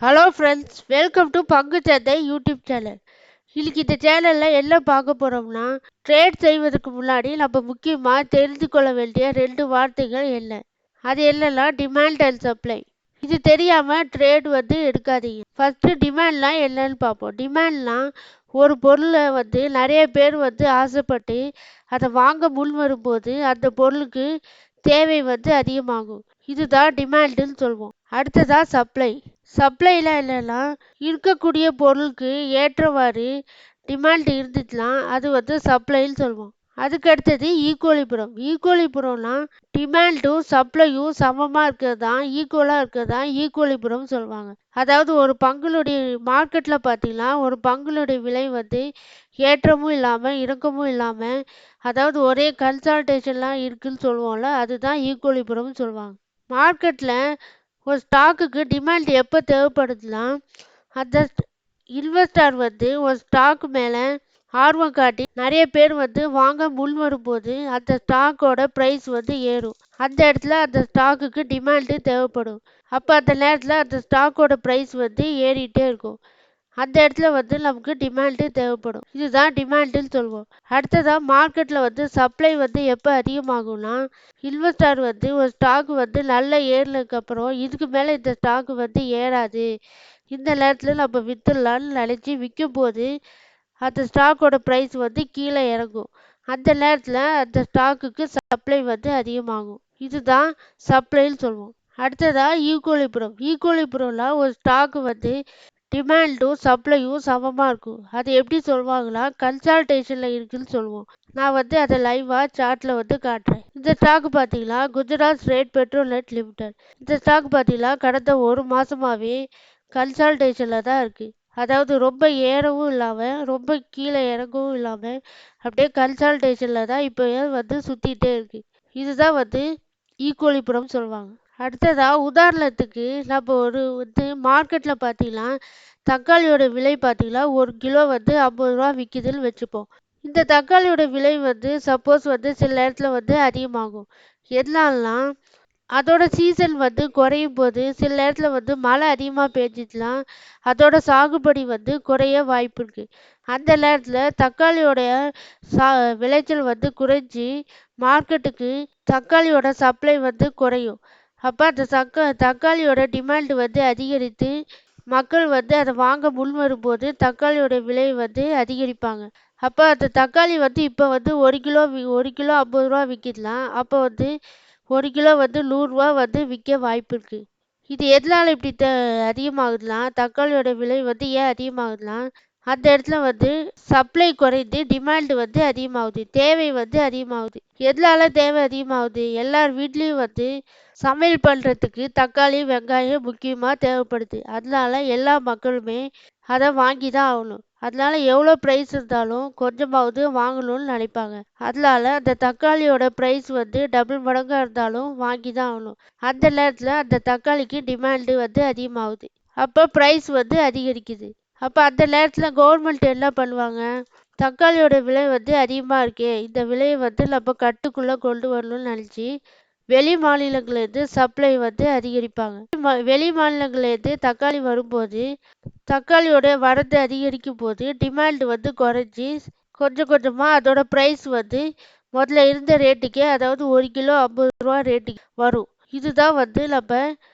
Hello friends welcome to பங்குச்சந்தை YouTube channel இன்னைக்கு இந்த சேனலில் என்ன பார்க்க போகிறோம்னா ட்ரேட் செய்வதற்கு முன்னாடி நம்ம முக்கியமாக தெரிந்து கொள்ள வேண்டிய ரெண்டு வார்த்தைகள் என்ன? அது என்னன்னா டிமாண்ட் அண்ட் சப்ளை இது தெரியாமல் ட்ரேட் வந்து எடுக்காதீங்க. ஃபஸ்ட்டு டிமாண்ட்லாம் என்னன்னு பார்ப்போம். டிமாண்ட்லாம் ஒரு பொருளை வந்து நிறைய பேர் வந்து ஆசைப்பட்டு அதை வாங்க முன் வரும்போது அந்த பொருளுக்கு தேவை வந்து அதிகமாகும். இதுதான் டிமாண்டுன்னு சொல்லுவோம் அடுத்ததா சப்ளை சப்ளைலாம் என்னென்னா இருக்கக்கூடிய பொருளுக்கு ஏற்றவாறு டிமாண்ட் இருந்துச்சுன்னா அது வந்து சப்ளைன்னு சொல்லுவோம் அதுக்கு அடுத்தது ஈக்குவலிபுரம் ஈக்குவலிபுரம்னா டிமாண்டும் சப்ளையும் சமமாக இருக்கிறது தான் ஈக்குவலாக இருக்கிறது தான் ஈக்குவலிபுரம் சொல்லுவாங்க. அதாவது ஒரு பங்குளுடைய மார்க்கெட்டில் பார்த்தீங்கன்னா ஒரு பங்குளுடைய விலை வந்து ஏற்றமும் இல்லாமல் இறக்கமும் இல்லாமல் அதாவது ஒரே கன்சால்டேஷன்லாம் இருக்குதுன்னு சொல்லுவோம்ல அதுதான் ஈக்குவலிபுரம்னு சொல்லுவாங்க. மார்க்கெட்டில் ஒரு ஸ்டாக்குக்கு டிமாண்ட் எப்போ தேவைப்படுதுன்னா அந்த இன்வெஸ்டர் வந்து ஒரு ஸ்டாக் மேலே ஆர்வம் காட்டி நிறைய பேர் வந்து வாங்க முன் வரும்போது அந்த ஸ்டாக்கோட ப்ரைஸ் வந்து ஏறும். அந்த இடத்துல அந்த ஸ்டாக்குக்கு டிமாண்டு தேவைப்படும். அப்போ அந்த நேரத்தில் அந்த ஸ்டாக்கோட ப்ரைஸ் வந்து ஏறிட்டே இருக்கும். அந்த இடத்துல வந்து நமக்கு டிமாண்டு தேவைப்படும். இதுதான் டிமாண்டுன்னு சொல்லுவோம் அடுத்ததாக மார்க்கெட்டில் வந்து சப்ளை வந்து எப்போ அதிகமாகும்னா இன்வெஸ்டார் வந்து ஒரு ஸ்டாக் வந்து நல்ல ஏறினதுக்கப்புறம் இதுக்கு மேலே இந்த ஸ்டாக் வந்து ஏறாது. இந்த நேரத்தில் நம்ம விற்றுலான்னு நினச்சி விற்கும் போது அந்த ஸ்டாக்கோட ப்ரைஸ் வந்து கீழே இறங்கும். அந்த நேரத்தில் அந்த ஸ்டாக்குக்கு சப்ளை வந்து அதிகமாகும். இதுதான் சப்ளைன்னு சொல்லுவோம். அடுத்ததாக ஈக்குவலிபுரம் ஈக்குவலிபுரம்ல ஒரு ஸ்டாக்கு வந்து டிமாண்டும் சப்ளையும் சமமாக இருக்கும். அது எப்படி சொல்லுவாங்கன்னா கன்சால்டேஷனில் இருக்குன்னு சொல்லுவோம். நான் வந்து அதை லைவாக சார்ட்டில் வந்து காட்டுறேன். இந்த ஸ்டாக் பார்த்தீங்கன்னா Gujarat state petrol net limited இந்த ஸ்டாக் பார்த்தீங்கன்னா கடந்த ஒரு மாதமாகவே கன்சால்டேஷனில் தான் இருக்குது அதாவது ரொம்ப ஏறவும் இல்லாமல் ரொம்ப கீழே இறங்கவும் இல்லாமல் அப்படியே கன்சால்டேஷனில் தான் இப்போ வந்து சுற்றிட்டே இருக்குது இதுதான் வந்து e. ஈக்குவலிபுரம் சொல்லுவாங்க. அடுத்ததாக உதாரணத்துக்கு நம்ம ஒரு வந்து மார்க்கெட்டில் பார்த்தீங்கன்னா தக்காளியோட விலை பார்த்தீங்கன்னா ஒரு கிலோ வந்து ஐம்பது ரூபா விற்கிதுன்னு வச்சுப்போம். இந்த தக்காளியோட விலை வந்து சப்போஸ் வந்து சில நேரத்தில் வந்து அதிகமாகும். எதனாலனா அதோட சீசன் வந்து குறையும் போது சில நேரத்தில் வந்து மழை அதிகமாக பெஞ்சிச்சுன்னா அதோட சாகுபடி வந்து குறைய வாய்ப்பு இருக்குது அந்த நேரத்தில் தக்காளியோடைய சா விளைச்சல் வந்து குறைஞ்சி மார்க்கெட்டுக்கு தக்காளியோட சப்ளை வந்து குறையும். அப்போ அந்த தக்கா தக்காளியோட டிமாண்ட் வந்து அதிகரித்து மக்கள் வந்து அதை வாங்க முன் வரும்போது தக்காளியோட விலை வந்து அதிகரிப்பாங்க. அப்போ அந்த தக்காளி வந்து இப்போ வந்து ஒரு கிலோ வி ஒரு கிலோ ஐம்பது ரூபா விற்கிடலாம் அப்போ வந்து ஒரு கிலோ வந்து நூறுரூவா வந்து விற்க வாய்ப்பு இருக்குது இது எதனால் இப்படி த அதிகமாகுதுன்னா தக்காளியோட விலை வந்து ஏன் அதிகமாகுதுன்னா அந்த இடத்துல வந்து சப்ளை குறைந்து டிமாண்டு வந்து அதிகமாகுது தேவை வந்து அதிகமாகுது. எதனால தேவை அதிகமாகுது? எல்லார் வீட்லேயும் வந்து சமையல் பண்ணுறதுக்கு தக்காளி வெங்காயம் முக்கியமாக தேவைப்படுது. அதனால எல்லா மக்களுமே அதை வாங்கி தான் ஆகணும். அதனால எவ்வளோ ப்ரைஸ் இருந்தாலும் கொஞ்சமாவது வாங்கணும்னு நினைப்பாங்க. அதனால அந்த தக்காளியோட ப்ரைஸ் வந்து டபுள் மடங்காக இருந்தாலும் வாங்கி தான் ஆகணும். அந்த நேரத்தில் அந்த தக்காளிக்கு டிமாண்டு வந்து அதிகமாகுது. அப்போ ப்ரைஸ் வந்து அதிகரிக்குது. அப்போ அந்த நேரத்தில் கவர்மெண்ட் என்ன பண்ணுவாங்க? தக்காளியோட விலை வந்து அதிகமாக இருக்கே. இந்த விலையை வந்து நம்ம கட்டுக்குள்ளே கொண்டு வரணும்னு நினச்சி வெளி மாநிலங்கள்லேருந்து சப்ளை வந்து அதிகரிப்பாங்க. வெளி மாநிலங்கள்லேருந்து தக்காளி வரும்போது தக்காளியோட வரத்து அதிகரிக்கும் போது டிமாண்ட் வந்து குறைஞ்சி கொஞ்சம் கொஞ்சமாக அதோட ப்ரைஸ் வந்து முதல்ல இருந்த ரேட்டுக்கே அதாவது ஒரு கிலோ ஐம்பது ரூபா ரேட்டுக்கு வரும். இதுதான் வந்து நம்ம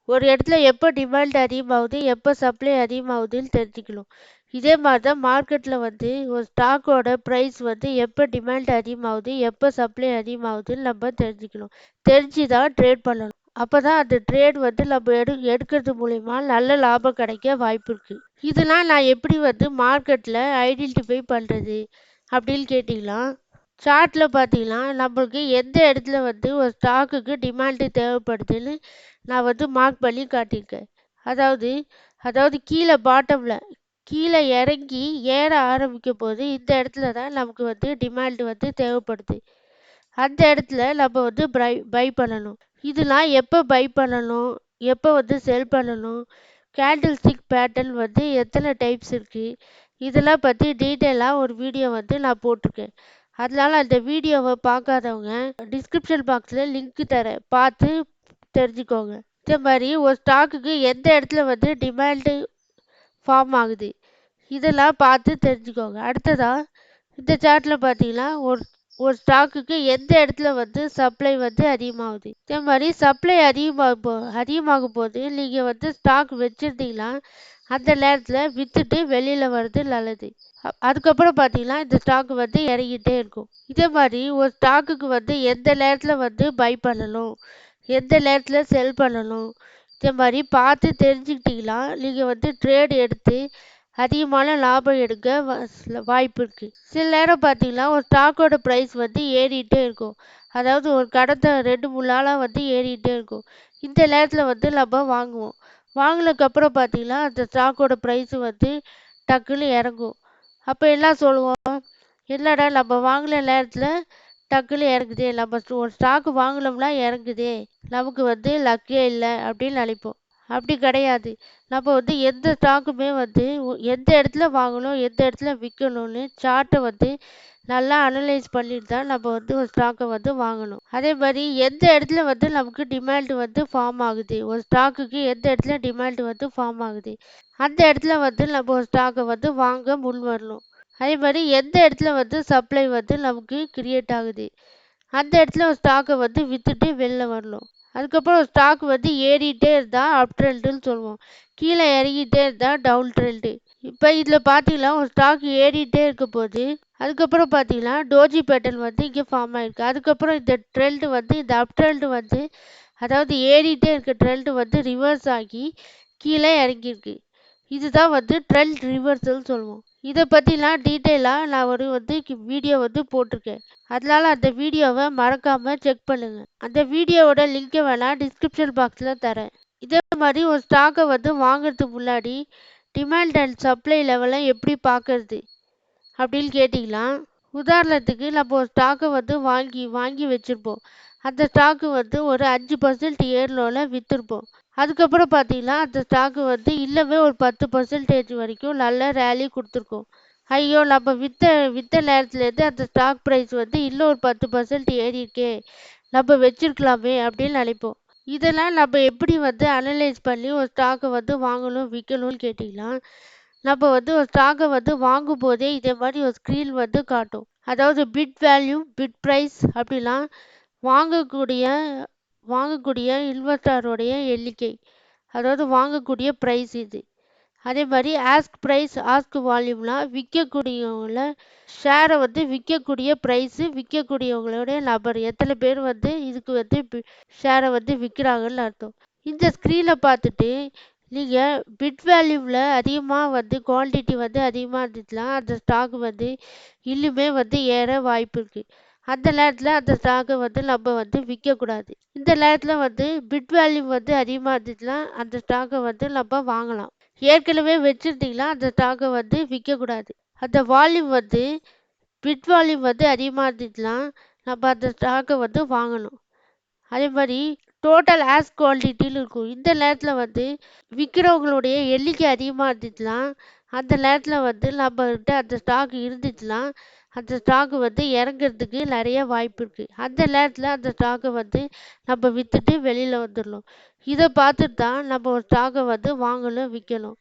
ஒரு இடத்துல எப்போ டிமாண்ட் அதிகமாகுது எப்போ சப்ளை அதிகமாகுதுன்னு தெரிஞ்சுக்கணும். இதே மாதிரி தான் மார்க்கெட்டில் வந்து ஒரு ஸ்டாக்கோட ப்ரைஸ் வந்து எப்போ டிமாண்ட் அதிகமாகுது எப்போ சப்ளை அதிகமாகுதுன்னு நம்ம தெரிஞ்சுக்கணும். தெரிஞ்சு தான் ட்ரேட் பண்ணணும். அப்போ தான் அந்த ட்ரேட் வந்து நம்ம எடு எடுக்கிறது மூலிமா நல்ல லாபம் கிடைக்க வாய்ப்பு இருக்குது இதெல்லாம் நான் எப்படி வந்து மார்க்கெட்டில் ஐடென்டிஃபை பண்ணுறது அப்படின்னு கேட்டிங்கன்னா சார்ட்டில் பார்த்தீங்கன்னா நம்மளுக்கு எந்த இடத்துல வந்து ஒரு ஸ்டாக்குக்கு டிமாண்டு தேவைப்படுதுன்னு நான் வந்து மார்க் பண்ணி காட்டியிருக்கேன். அதாவது அதாவது கீழே பாட்டமில் கீழே இறங்கி ஏற ஆரம்பிக்கும் போது இந்த இடத்துல தான் நமக்கு வந்து டிமாண்ட் வந்து தேவைப்படுது. அந்த இடத்துல நம்ம வந்து பை பை பண்ணணும். இதெல்லாம் எப்போ பை பண்ணணும்? எப்போ வந்து செல் பண்ணணும்? கேண்டில் ஸ்டிக் பேட்டர்ன் வந்து எத்தனை டைப்ஸ் இருக்குது இதெல்லாம் பற்றி டீட்டெயிலாக ஒரு வீடியோ வந்து நான் போட்டிருக்கேன். அதனால் அந்த வீடியோவை பார்க்காதவங்க டிஸ்கிரிப்ஷன் பாக்ஸில் லிங்க் தரேன். பார்த்து தெரிஞ்சுக்கோங்க. இந்த மாதிரி ஒரு ஸ்டாக்குக்கு எந்த இடத்துல வந்து டிமாண்டு ஃபார்ம் ஆகுது. இதெல்லாம் பார்த்து தெரிஞ்சுக்கோங்க. அடுத்ததாக இந்த சார்ட்டில் பார்த்தீங்கன்னா ஒரு ஒரு ஸ்டாக்குக்கு எந்த இடத்துல வந்து சப்ளை வந்து அதிகமாகுது? இதே மாதிரி சப்ளை அதிகமாக போ அதிகமாகும் போது நீங்கள் வந்து ஸ்டாக் வச்சுருந்தீங்கன்னா அந்த நேரத்தில் விற்றுட்டு வெளியில் வர்றது நல்லது. அதுக்கப்புறம் பார்த்தீங்கன்னா இந்த ஸ்டாக் வந்து இறங்கிட்டே இருக்கும். இதே மாதிரி ஒரு ஸ்டாக்குக்கு வந்து எந்த நேரத்தில் வந்து பை பண்ணணும்? எந்த நேரத்தில் செல் பண்ணணும்? இதே மாதிரி பார்த்து தெரிஞ்சுக்கிட்டிங்கன்னா நீங்கள் வந்து ட்ரேட் எடுத்து அதிகமான லாபம் எடுக்க வாய்ப்பு இருக்குது சில நேரம் பார்த்தீங்கன்னா ஒரு ஸ்டாக்கோட ப்ரைஸ் வந்து ஏறிகிட்டே இருக்கும். அதாவது ஒரு கடந்த ரெண்டு மூணு நாளாக வந்து ஏறிகிட்டே இருக்கும். இந்த நேரத்தில் வந்து நம்ம வாங்குவோம். வாங்கினதுக்கப்புறம் பார்த்தீங்கன்னா அந்த ஸ்டாக்கோட ப்ரைஸ் வந்து டக்குன்னு இறங்கும். அப்போ என்ன சொல்லுவோம்? என்னடா நம்ம வாங்கின நேரத்தில் டக்குன்னு இறங்குதே நம்ம ஒரு ஸ்டாக்கு வாங்கினோம்னா இறங்குதே நமக்கு வந்து லக்கே இல்லை அப்படின்னு நினைப்போம். அப்படி கிடையாது. நம்ம வந்து எந்த ஸ்டாக்குமே வந்து எந்த இடத்துல வாங்கணும் எந்த இடத்துல விற்கணும்னு சார்ட்டை வந்து நல்லா அனலைஸ் பண்ணிட்டு தான் நம்ம வந்து ஒரு ஸ்டாக்கை வந்து வாங்கணும். அதே மாதிரி எந்த இடத்துல வந்து நமக்கு டிமாண்ட் வந்து ஃபார்ம் ஆகுது? ஒரு ஸ்டாக்குக்கு எந்த இடத்துல டிமாண்ட் வந்து ஃபார்ம் ஆகுது? அந்த இடத்துல வந்து நம்ம ஒரு ஸ்டாக்கை வந்து வாங்க முன் வரணும். அதே மாதிரி எந்த இடத்துல வந்து சப்ளை வந்து நமக்கு கிரியேட் ஆகுது? அந்த இடத்துல ஒரு ஸ்டாக்கை வந்து விற்றுட்டு வெளில வரணும். அதுக்கப்புறம் ஒரு ஸ்டாக் வந்து ஏறிட்டே இருந்தால் அப் ட்ரெண்டுன்னு சொல்லுவோம். கீழே இறங்கிட்டே இருந்தால் டவுன் ட்ரெண்டு இப்போ இதில் பார்த்தீங்கன்னா ஒரு ஸ்டாக் ஏறிட்டே இருக்க போது அதுக்கப்புறம் பார்த்தீங்கன்னா டோஜி பேட்டர்ன் வந்து இங்கே ஃபார்ம் ஆகிருக்கு அதுக்கப்புறம் இந்த ட்ரெண்டு வந்து இந்த அப் ட்ரெண்டு வந்து அதாவது ஏறிட்டே இருக்க ட்ரெண்டு வந்து ரிவர்ஸ் ஆகி கீழே இறங்கியிருக்கு. இதுதான் வந்து ட்ரெண்ட் ரிவர்சல் சொல்லுவோம். இதை பற்றிலாம் டீட்டெயிலாக நான் ஒரு வந்து வீடியோ வந்து போட்டிருக்கேன். அதனால அந்த வீடியோவை மறக்காமல் செக் பண்ணுங்கள் அந்த வீடியோவோட லிங்கை வேணால் டிஸ்கிரிப்ஷன் பாக்ஸில் தரேன். இதே மாதிரி ஒரு ஸ்டாக்கை வந்து வாங்குறதுக்கு முன்னாடி டிமாண்ட் அண்ட் சப்ளை லெவலை எப்படி பார்க்கறது அப்படின்னு கேட்டிங்கன்னா உதாரணத்துக்கு நம்ம ஒரு ஸ்டாக்கை வந்து வாங்கி வாங்கி வச்சுருப்போம். அந்த ஸ்டாக்கு வந்து ஒரு அஞ்சு பர்சன்ட் ஏர்லோவில் விற்றுருப்போம் அதுக்கப்புறம் பார்த்தீங்கன்னா அந்த ஸ்டாக்கு வந்து இல்லவே ஒரு பத்து பர்சன்டேஜ் வரைக்கும் நல்ல ரேலி கொடுத்துருக்கோம். ஐயோ நம்ம விற்ற விற்ற நேரத்துலேருந்து அந்த ஸ்டாக் ப்ரைஸ் வந்து இன்னும் ஒரு பத்து பர்சன்ட் ஏறியிருக்கே. நம்ம வச்சுருக்கலாமே அப்படின்னு நினைப்போம். இதெல்லாம் நம்ம எப்படி வந்து அனலைஸ் பண்ணி ஒரு ஸ்டாக்கை வந்து வாங்கணும் விற்கணும்னு கேட்டிங்கன்னா நம்ம வந்து ஒரு ஸ்டாக்கை வந்து வாங்கும் போதே இதே மாதிரி ஒரு ஸ்க்ரீன் வந்து காட்டும். அதாவது பிட் வேல்யூ பிட் ப்ரைஸ் அப்படிலாம் வாங்கக்கூடிய வாங்கக்கூடிய இன்வெஸ்டருடைய எண்ணிக்கை. அதாவது வாங்கக்கூடிய ப்ரைஸ் இது. அதே மாதிரி ஆஸ்க் ப்ரைஸ் ஆஸ்க் வால்யூம்லாம் விற்கக்கூடியவங்கள ஷேரை வந்து விற்கக்கூடிய ப்ரைஸு விற்கக்கூடியவங்களுடைய நபர். எத்தனை பேர் வந்து இதுக்கு வந்து ஷேரை வந்து விற்கிறாங்கன்னு அர்த்தம். இந்த ஸ்க்ரீனை பார்த்துட்டு நீங்கள் பிட் வேல்யூவில் அதிகமாக வந்து குவான்டிட்டி வந்து அதிகமாக இருந்துச்சுன்னா அந்த ஸ்டாக் வந்து இன்னுமே வந்து ஏற வாய்ப்பு இருக்குது அந்த நேரத்தில் அந்த ஸ்டாக்கை வந்து நம்ம வந்து விற்கக்கூடாது இந்த நேரத்தில் வந்து பிட் வேல்யூ வந்து அதிகமாக இருந்துச்சுன்னா அந்த ஸ்டாக்கை வந்து நம்ம வாங்கலாம். ஏற்கனவே வச்சுருந்தீங்கன்னா அந்த ஸ்டாக்கை வந்து விற்கக்கூடாது அந்த வால்யூம் வந்து பிட் வால்யூம் வந்து அதிகமாக இருந்துச்சுன்னா நம்ம அந்த ஸ்டாக்கை வந்து வாங்கணும். அதே மாதிரி டோட்டல் ஆஸ் குவாலிட்டின்னு இருக்கும். இந்த நேரத்தில் வந்து விற்கிறவங்களுடைய எண்ணிக்கை அதிகமாக இருந்துச்சுன்னா அந்த நேரத்தில் வந்து நம்மகிட்ட அந்த ஸ்டாக் இருந்துச்சுன்னா அந்த ஸ்டாக்கு வந்து இறங்குறதுக்கு நிறைய வாய்ப்பு இருக்குது அந்த நேரத்தில் அந்த ஸ்டாக்கை வந்து நம்ம விற்றுட்டு வெளியில் வந்துடணும் இதை பார்த்துட்டு தான் நம்ம ஒரு ஸ்டாக்கை வந்து வாங்கணும் விற்கணும்